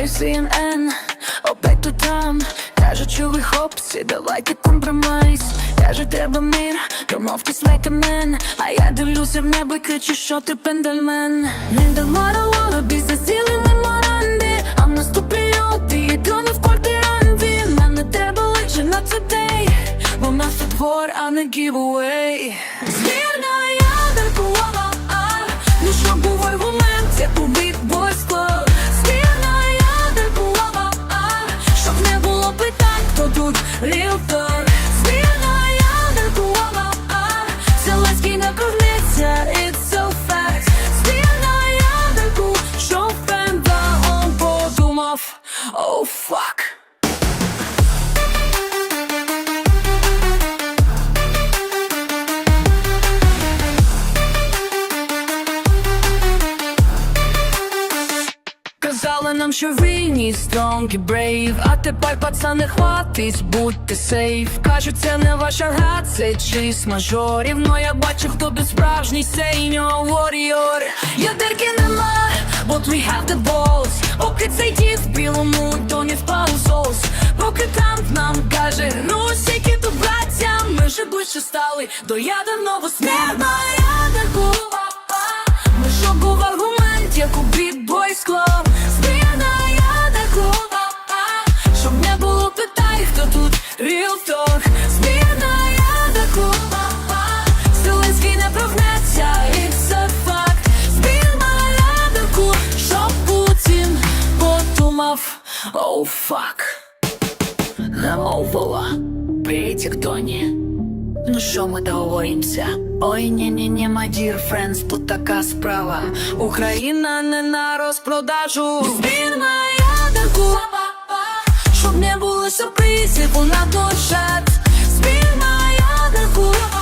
Читаю CNN, опять тут там. Кажуть, чули хлопці, давайте компроміс Каже, треба мир, домовтесь like a А я дивлюся в небо і кричу, що ти пендельмен. Не дамо домарила, бізнес цілий меморанди А в нас тут прильоти, єдині в квартиранті Мене тебе лише на цей день. Бо в нас тут двор, а не giveaway Казали нам, що в війні strong і brave. А тепер пацани хватить, будьте сейф Кажуть, це не ваша гра, це чисть мажорів Но я бачу, хто тут справжній senior warrior. Ядерки нема, but we have the balls. Поки цей дід в білому, то не впав соус. Поки Трамп нам каже, ну сіки тут браття Ми вже ближче стали до ядерного смерна ядерку ми що був аргумент, як у бітбойс клуб Оу, oh, фак. Намовила. Привітик, Тоні. Ну що ми договоримося? Ой, ні ні ні my dear friends, тут така справа. Україна не на розпродажу. Збірна я таку, щоб не було сюрпризів, вона дощать. Збірна я таку.